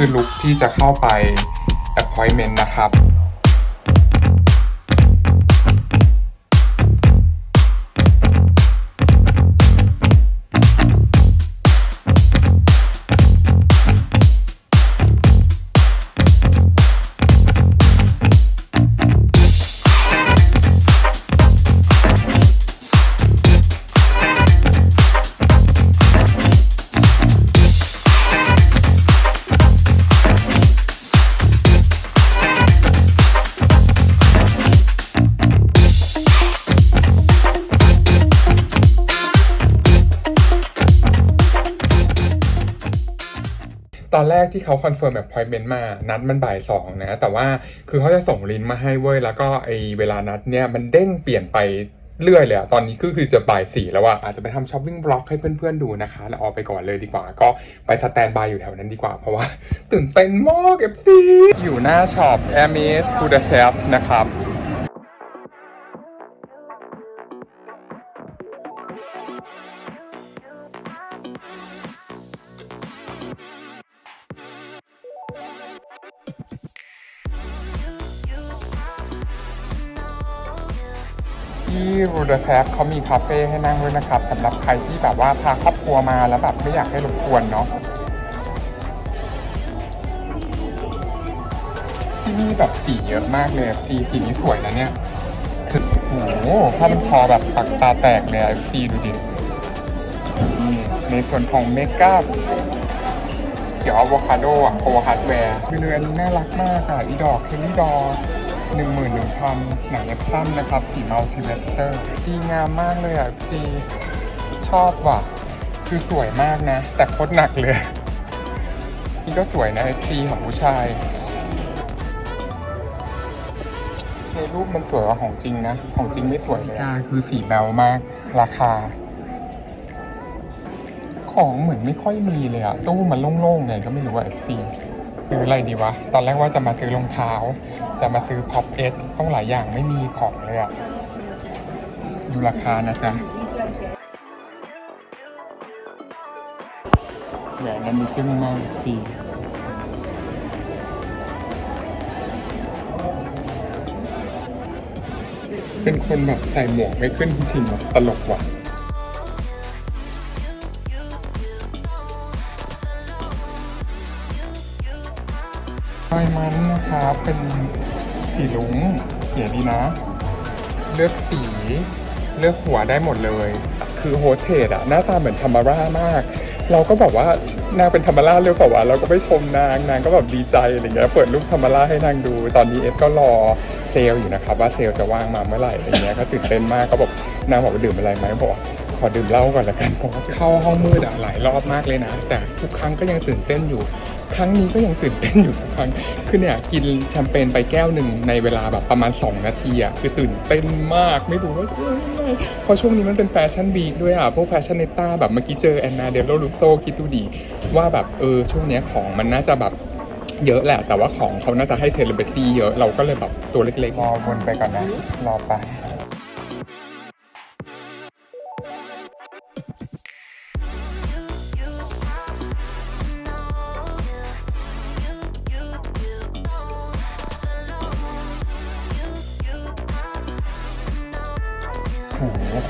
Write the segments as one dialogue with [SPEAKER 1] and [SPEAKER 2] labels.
[SPEAKER 1] คือลุคที่จะเข้าไป appointment นะครับ อนแรกที่เขาคอนเฟิร์มแบบพอยเมนต์มา นัดมันบ่ายสองนะ แต่ว่าคือเขาจะส่งลินมาให้เว้ย แล้วก็ไอเวลานัดเนี่ยมันเด้งเปลี่ยนไปเรื่อยเลยอะตอนนี้คือคือจะบ่ายสี่แล้วอะอาจจะไปทำช้อปปิ้งบล็อกให้เพื่อนๆดูนะคะ แล้วออกไปก่อนเลยดีกว่า ก็ไปสแตนบายอยู่แถวนั้นดีกว่า เพราะว่า ตื่นเต้นมากเอฟซีอยู่หน้าช็อป a i r m e d b u d a p e s t นะครับ เดอะแซกเขามีคาเฟ่ให้นั่งด้วยนะครับสำหรับใครที่แบบว่าพาครอบครัวมาแล้วแบบไม่อยากให้รบกวนเนาะที่นี่แบบสีเยอะมากเลยสีสีนี้สวยนะเนี่ยคือโอ้หถ้ามันพอแบบปักตาแตกเลยสีดูดิในส่วนของเมกาเขียวอะโวคาโดอะโคฮัตแวร์คือเรือนน่ารักมากอะอีดอกเทลลี่ดอก 11,000หนังเล็บสั้นนะครับสีเมาซิเลสเตอร์ดีงามมากเลยอะจีชอบว่ะ คือสวยมากนะ แต่โคตรหนักเลย นี่ก็สวยนะไอจีของผู้ชาย ในรูปมันสวยกว่าของจริงนะ ของจริงไม่สวยเลยจ้าคือสีแบวมาก ราคา ของเหมือนไม่ค่อยมีเลยอะตู้มันโล่งๆไงก็ไม่รู้ว่าเอฟซี ซื้ออะไรดีวะ ตอนแรกว่าจะมาซื้อรองเท้า จะมาซื้อพ็อปเอสต้องหลายอย่างไม่มีของเลยอะดูราคานะจ๊ะแหวนนั้นมีจึ้งมากฟรีเป็นคนแบบใส่หมวกไม่ขึ้นจริงๆตลกว่ะ นะครับ เป็นสีลุงเสียดีนะ เลือกสี เลือกหัวได้หมดเลย คือโฮสเทสอะหน้าตาเหมือนธรรมาร่ามาก เราก็บอกว่านางเป็นธรรมาร่าเร็วกว่าเราก็ไปชมนางนางก็แบบดีใจอะไรเงี้ยเปิดรูปธรรมาร่าให้นางดู ตอนนี้เอสก็รอเซลอยู่นะครับว่าเซลจะว่างมาเมื่อไหร่อะไรเงี้ยก็ตื่นเต้นมากก็บอกนางบอกว่าดื่มอะไรไหมบอก ขอดื่มเหล้าก่อนละกันเพราะว่าเข้าห้องมืดอะหลายรอบมากเลยนะ แต่ทุกครั้งก็ยังตื่นเต้นอยู่ ครั้งนี้ก็ยังตื่นเต้นอยู่ทุกครั้งคือเนี่ยกินแชมเปญไปแก้วหนึ่งในเวลาแบบประมาณ 2 นาทีอะคือตื่นเต้นมากไม่รู้ว่าเพราะช่วงนี้มันเป็นแฟชั่นวีคด้วยอะพวกแฟชั่นเนต้าแบบเมื่อกี้เจอแอนนาเดลโลลูโซคิดดูดี ว่าแบบเออช่วงเนี้ยของมันน่าจะแบบเยอะแหละ แต่ว่าของเขาน่าจะให้เซเลบริตี้เยอะเราก็เลยแบบตัวเล็กๆรอวนไปก่อนนะรอไป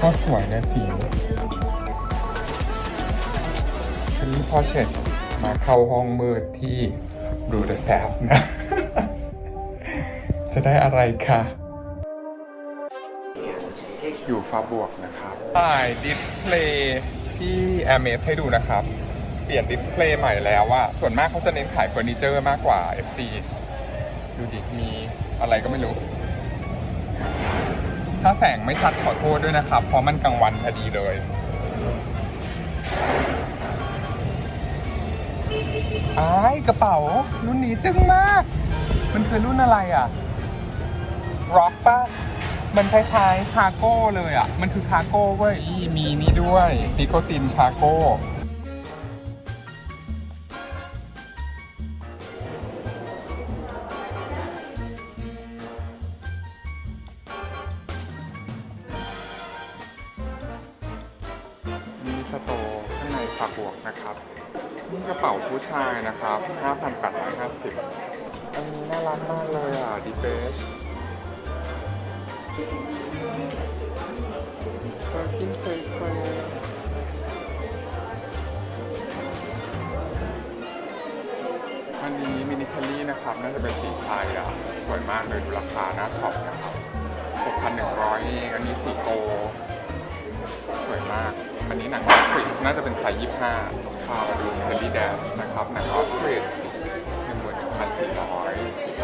[SPEAKER 1] โอ้โหโคตรสวยเลยสีอันนี้พอเช็ดมาเข้าห้องมืดที่รูเดอะแซฟนะ จะได้อะไรคะอยู่ฟ้าบวกนะครับถ่ายดิสเพลย์ที่ a m a z ให้ดูนะครับ เปลี่ยนดิสเพลย์ใหม่แล้วว่า ส่วนมากเขาจะเน้นขายเฟอร์นิเจอร์มากกว่า FC ดูดิมีอะไรก็ไม่รู้ ถ้าแสงไม่ชัดขอโทษด้วยนะครับ เพราะมันกลางวันพอดีเลย อ้ายกระเป๋า รุ่นนี้จึ้งมาก มันคือรุ่นอะไรอะร็อกป่ะมันคล้ายๆคาร์โก้เลยอะ มันคือคาร์โก้เว้ย มีนี่ด้วยนิโคตินคาร์โก้ รักมากเลยอะดิเฟชเฟอร์กินเฟยเฟอันนี้มินิคารี่นะครับ น่าจะเป็นสีชายอะ สวยมากเลยดูราคาหน้าช็อปนะครับ 6,100เองอันนี้สีโกสวยมาก อันนี้หนังออสตริชน่าจะเป็นไซส์25พามาดูเฮลี่แดนนะครับ หนังออสตริช11,400สีฟ้า อ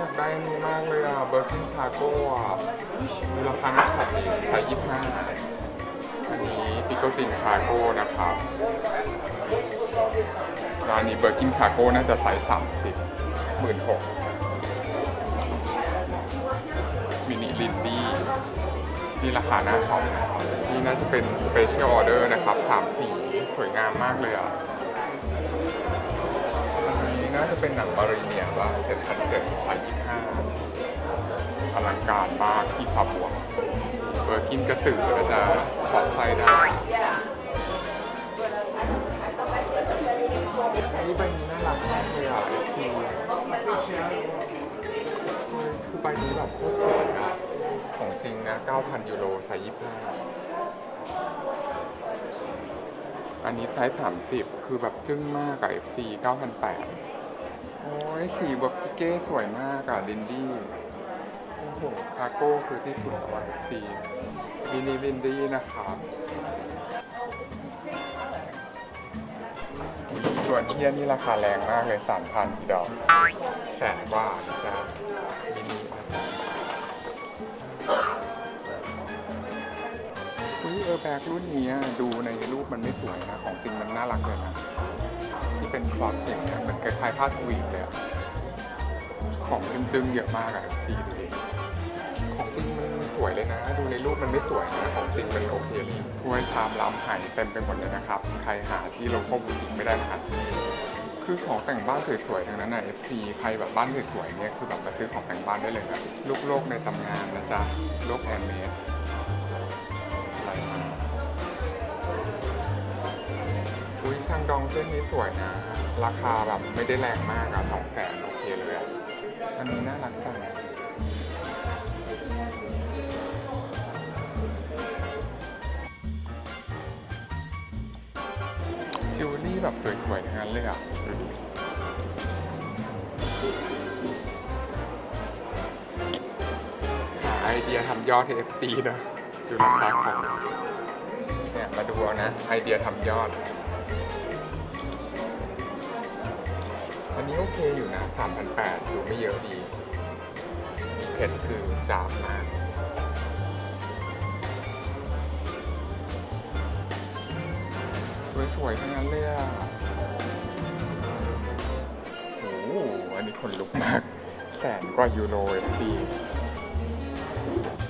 [SPEAKER 1] ยากได้อันนี้มากเลยอะเบอร์กินคาโก้อะดูราคาน่าช็อปดีไซส์25อันนี้ปิโกตินคาโก้นะครับร้านนี้เบอร์กินคาโก้น่าจะไซส์30 16,000มินิลินดี้นี่ราคาหน้าช็อปนี่น่าจะเป็นสเปเชียลออเดอร์นะครับสามสีสวยงามมากเลยอะ น่าจะเป็นหนังมารีเนียว่า7,700 1,025อลังการมากที่ฟาบวกเบอร์กินกระสือนะจ๊ะขอดไส้ได้อันนี้ใบนี้น่ารักมากเลยอะเอฟซีคือใบนี้แบบโคตรสวยอะของจริงนะ 9,000 ยูโรไซส์25 อันนี้ไซส์ 30 คือแบบจึ้งมากกับ FC 9,800 โอ้ยสีแบบพิเก้สวยมากอะลินดี้โอ้โหคาโก้คือที่สุดแล้วอะ FC มินิลินดี้นะครับส่วนเทียนนี่ราคาแรงมากเลย3,000ดอกแสนว่านะจ๊ะมินิพันอุ้ยเออแบกรุ่นนี้ดูในรูปมันไม่สวยนะ ของจริงมันน่ารักเลยนะ เป็นฟลอตอย่างเงี้ยเหมือนคล้ายๆผ้าทวีเลยอะของจึงๆเยอะมากอะทีดูดิของจริงมันสวยเลยนะ ดูในรูปมันไม่สวยนะ ของจริงมันโอเคเลยถ้วยชามล้ำไหเต็มไปหมดเลยนะครับ ใครหาที่โลโก้บูติกไม่ได้นะครับคือของแต่งบ้านสวยๆทั้งนั้นนะ FC ใครแบบบ้านสวยๆเนี่ยคือแบบมาซื้อของแต่งบ้านได้เลยนะลูกโลกในตำนานนะจ๊ะโลกแอร์เมส อุ้ยช่างดองเส้นนี้สวยนะ ราคาแบบไม่ได้แรงมากอะสองแสนโอเคเลยอะอันนี้น่ารักจังจิวเวลรี่แบบสวยๆทั้งนั้นเลยอะดูดิหาไอเดียทำยอดให้ FC นะ ดูราคาของเนี่ยมาดูเอานะ ไอเดียทำยอด นี้โอเคอยู่นะ3,800ดูไม่เยอะดีมีเพชรคือจามมากสวยๆทั้งนั้นเลยอะโอ้โหอันนี้คนลุกมาก แสนกว่ายูโรเอฟซี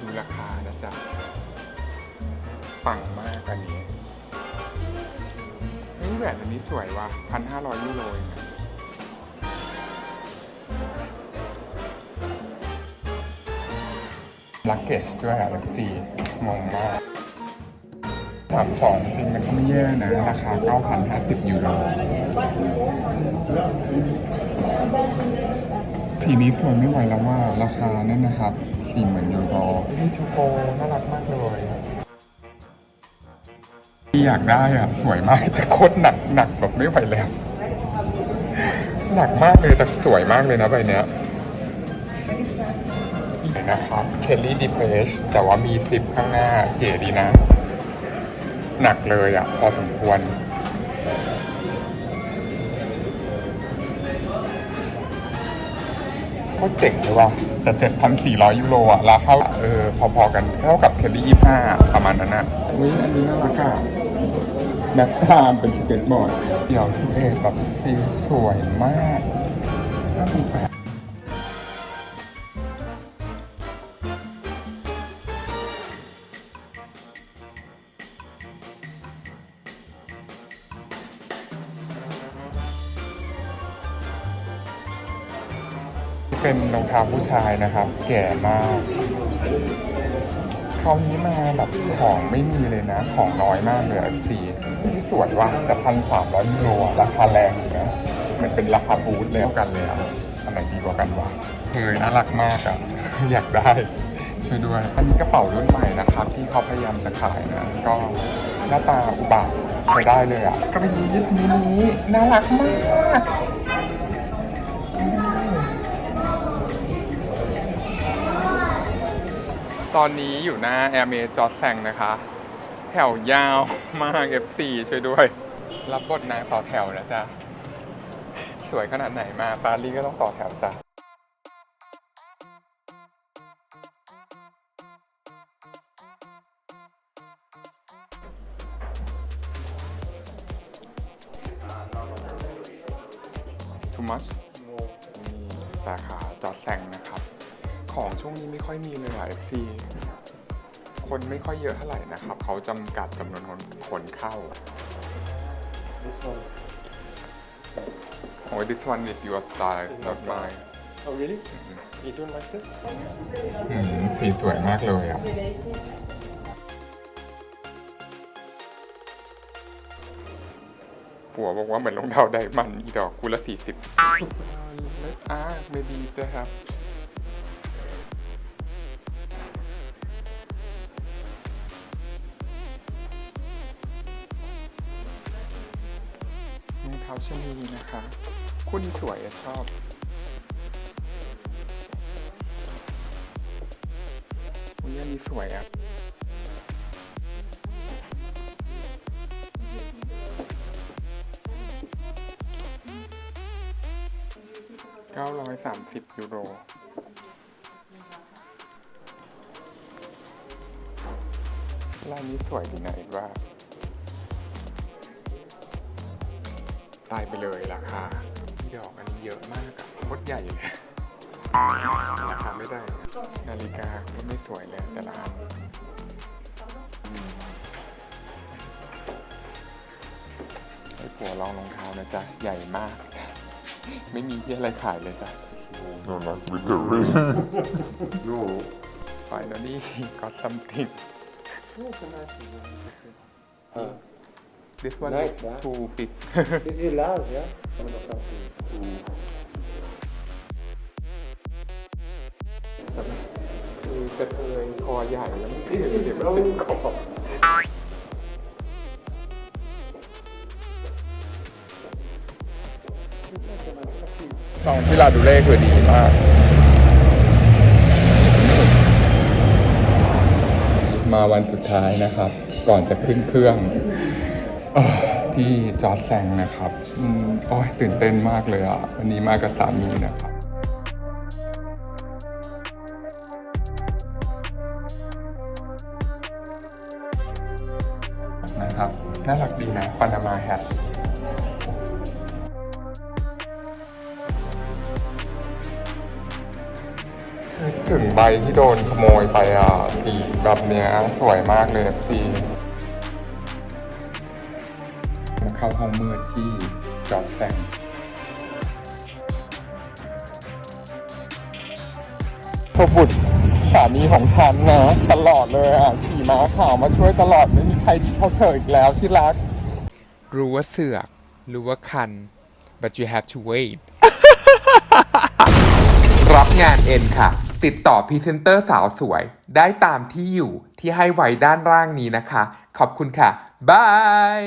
[SPEAKER 1] ดูราคานะจ๊ะ ปังมากอันนี้เฮ้แหวนอันนี้สวยว่ะพันห้าร้อยยูโรเอง ลักเกจด้วยอะลักซี่งงมากสามสองจริงมันก็ไม่แย่นะ ราคา 9,050 ยูโร ทีนี้สวยไม่ไหวแล้วว่าราคานั่นนะครับ40,000ยูโรนี่ชูโกน่ารักมากเลยที่อยากได้อะ สวยมาก แต่โคตรหนักหนักแบบไม่ไหวแล้ว หนักมากเลยแต่สวยมากเลยนะใบเนี้ย นี่นะครับเคลลี่ดีเพรสแต่ว่ามีซิปข้างหน้าเก๋ดีนะ หนักเลยอะ พอสมควร ก็เจ๋งเลยว่ะแต่7,400ยูโรอะราคาเออ พอๆกันเท่ากับเคลลี่25ประมาณนั้นอะอุ้ยอันนี้น่ารักอะแม็กซ์ไทม์เป็นสเก็ตบอร์ดเดี๋ยวสุเอแบบฟิลสวยมากน่าสงสา เป็นรองเท้าผู้ชายนะครับ แก่มากขราวนี้มาแบบของไม่มีเลยนะ ของน้อยมากเลยสีที่สวยว่ะแต่พันสามร้อยยูโรราคาแรงอยู่นะเหมือนเป็นราคาบูธเลยเท่ากันเลยอะอันไหนดีกว่ากันวะเฮ้ยน่ารักมากอะอยากได้ช่วยด้วย อันนี้กระเป๋ารุ่นใหม่นะครับ ที่เขาพยายามจะขายนะ ก็หน้าตาอุบาทใช้ได้เลยอะกระบี่มินิน่ารักมาก ตอนนี้อยู่หน้าแอร์เมจอร์แซงนะคะ แถวยาวมาก F4 ช่วยด้วย รับบทนางต่อแถวนะจ๊ะ สวยขนาดไหนมาปารีสก็ต้องต่อแถวจ้ะ too much นี่สาขาจอดแซง ของช่วงนี้ไม่ค่อยมีเลยอะ FC คนไม่ค่อยเยอะเท่าไหร่นะครับ เขาจำกัดจำนวนคนคนเข้า
[SPEAKER 2] This one.
[SPEAKER 1] โอ้ย this one is your style not mine
[SPEAKER 2] Oh, really? You don't like this?
[SPEAKER 1] อืมสีสวยมากเลยอะ ผัวบอกว่าเหมือนรองเท้าไดมันอีดอกกูละสี่สิบอ่า maybe they have ชนีนะคะคู่นี้สวยอะชอบอุ้ยอันนี้สวยอะ930ยูโรลายนี้สวยดีนะเอ็ดว่า ตายไปเลยราคาดอกอันนี้เยอะมากอะโคตรใหญ่เลยราคาไม่ได้ นาฬิกาก็ไม่สวยเลยแต่ละอันอืมให้ผัวลองรองเท้านะจ๊ะ ใหญ่มากจ้ะไม่มีที่อะไรขายเลยจ้ะ
[SPEAKER 3] No, not with the ring. no.
[SPEAKER 1] finally got something
[SPEAKER 2] Oh, it's a nice one. Uh,
[SPEAKER 1] this one
[SPEAKER 2] Nice,
[SPEAKER 1] is
[SPEAKER 2] huh?
[SPEAKER 1] too big
[SPEAKER 2] this is large, yeah? Mm.
[SPEAKER 1] คือกระเทยคอใหญ่แล้วมันเอ๊ะเดี๋ยวมันติดคอของที่ลาดูเล่คือดีมาก มาวันสุดท้ายนะครับ ก่อนจะขึ้นเครื่องเอ่อ ที่จอร์แซงนะครับอืมโอ้ยตื่นเต้นมากเลยอะ วันนี้มากับสามีนะครับ นะครับ น่ารักดีนะปานามาแฮทถึงใบที่โดนขโมยไปอะสีแบบเนี้ยสวยมากเลยสี ห้องมืดที่จอดแซงพบุตรสามีของฉันนะตลอดเลยอะขี่ม้าขาวมาช่วยตลอดไม่มีใครที่เท่าเธออีกแล้วที่รัก รู้ว่าเสือก รู้ว่าคัน but you have to wait รับงานเอ็นค่ะ ติดต่อพรีเซนเตอร์สาวสวย ได้ตามที่อยู่ที่ให้ไว้ด้านล่างนี้นะคะ ขอบคุณค่ะ บาย